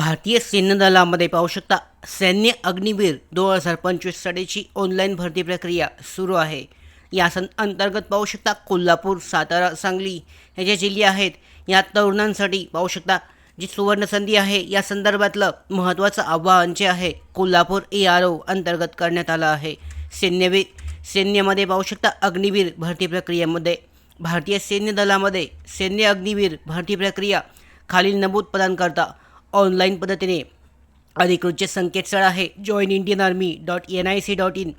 भारतीय सैन्य दलामध्ये पाहू शकता सैन्य अग्निवीर दोन हजार पंचवीससाठीची ऑनलाईन भरती प्रक्रिया सुरू आहे. या सं अंतर्गत पाहू शकता कोल्हापूर सातारा सांगली हे जे जिल्हे आहेत या तरुणांसाठी पाहू शकता जी सुवर्ण संधी आहे या संदर्भातलं महत्त्वाचं आव्हान जे आहे कोल्हापूर ए आर ओ अंतर्गत करण्यात आलं आहे. सैन्यवीर सैन्यामध्ये पाहू शकता अग्निवीर भरती प्रक्रियेमध्ये भारतीय सैन्य दलामध्ये सैन्य अग्निवीर भरती प्रक्रिया खालील नमूद करता ऑनलाईन पद्धतीने अधिकृतचे संकेतस्थळ आहे join Indian army dot N I C dot in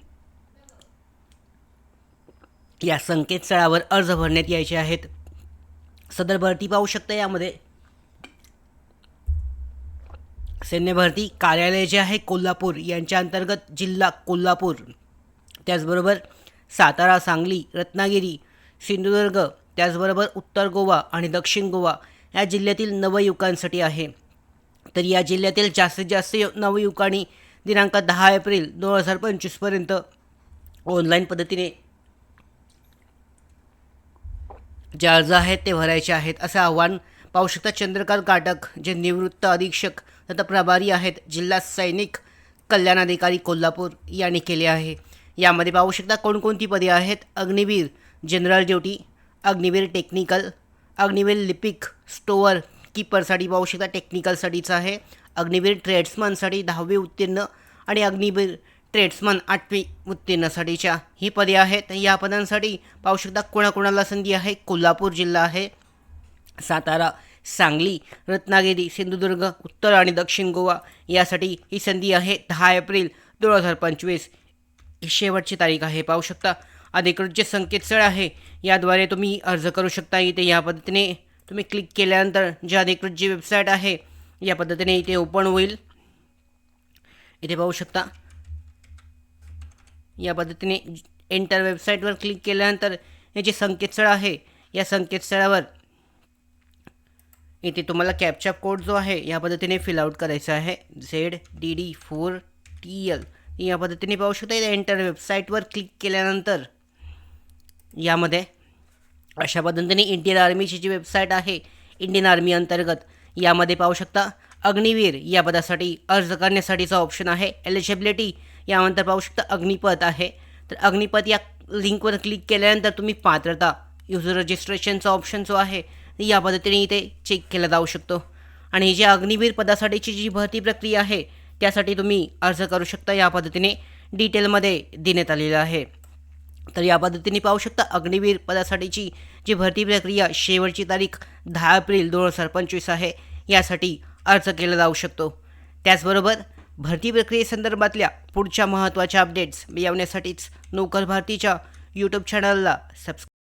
या संकेतस्थळावर अर्ज भरण्यात यायचे आहेत. सदर भरती पाहू शकता यामध्ये. सैन्य भरती कार्यालय जे आहे कोल्हापूर यांच्या अंतर्गत जिल्हा कोल्हापूर. त्याचबरोबर सातारा सांगली रत्नागिरी सिंधुदुर्ग त्याचबरोबर उत्तर गोवा आणि दक्षिण गोवा या जिल्ह्यातील नवयुवकांसाठी आहे. तर या जिल्ह्यातील जास्तीत जास्त नवयुवकांनी दिनांक दहा एप्रिल दोन हजार पंचवीसपर्यंत ऑनलाईन पद्धतीने जे अर्ज आहेत ते भरायचे आहेत असं आव्हान पाहू शकता. चंद्रकांत काटक जे निवृत्त अधीक्षक तथा प्रभारी आहेत जिल्हा सैनिक कल्याण अधिकारी कोल्हापूर यांनी केले आहे. यामध्ये पाहू शकता कोणकोणती पदे आहेत? Agniveer general duty Agniveer technical Agniveer लिपिक स्टोअर कीपरसाठी पाहू शकता टेक्निकलसाठीचं आहे. अग्निवीर ट्रेड्समनसाठी दहावी उत्तीर्ण आणि अग्निवीर ट्रेड्समन आठवी उत्तीर्णसाठीच्या ही पदे आहेत. या पदांसाठी पाहू शकता कोणाकोणाला संधी आहे? कोल्हापूर जिल्हा आहे. सातारा सांगली रत्नागिरी सिंधुदुर्ग उत्तर आणि दक्षिण गोवा यासाठी ही संधी आहे. दहा एप्रिल दोन हजार पंचवीस ही शेवटची तारीख आहे. पाहू शकता अधिकृत जे संकेतस्थळ आहे याद्वारे तुम्ही अर्ज करू शकता. इथे या पद्धतीने तुम्ही क्लिक केल्यानंतर जी अधिकृत जी वेबसाईट आहे या पद्धतीने इथे ओपन होईल. इथे पाहू शकता. या पद्धतीने एंटर वेबसाईटवर क्लिक केल्यानंतर हे जे संकेतस्थळ आहे या संकेतस्थळावर इथे तुम्हाला कॅपचा कोड जो आहे या पद्धतीने फिलआउट करायचा आहे. Z D D four T L या पद्धतीने पाहू शकता एंटर वेबसाईटवर क्लिक केल्यानंतर यामध्ये अशा पद्धतीने इंडियन आर्मीची जी वेबसाईट आहे इंडियन आर्मी अंतर्गत यामध्ये पाहू शकता अग्निवीर या पदासाठी अर्ज करण्यासाठीचा ऑप्शन आहे. एलिजिबिलिटी यानंतर पाहू शकता अग्निपथ आहे. तर अग्निपथ या लिंकवर क्लिक केल्यानंतर तुम्ही पात्रता युजर रजिस्ट्रेशनचा ऑप्शन जो आहे या पद्धतीने इथे चेक केला जाऊ शकतो. आणि जे अग्निवीर पदासाठीची जी भरती प्रक्रिया आहे त्यासाठी तुम्ही अर्ज करू शकता या पद्धतीने डिटेलमध्ये देण्यात आलेलं आहे. तर या पद्धतीने पाहू शकता अग्निवीर पदासाठीची जी भरती प्रक्रिया शेवटची तारीख दहा एप्रिल दोन हजार पंचवीस आहे यासाठी अर्ज केला जाऊ शकतो. त्याचबरोबर भरती प्रक्रियेसंदर्भातल्या पुढच्या महत्त्वाच्या अपडेट्स मिळवण्यासाठीच नोकर भारतीच्या यूट्यूब चॅनलला सबस्क्राईब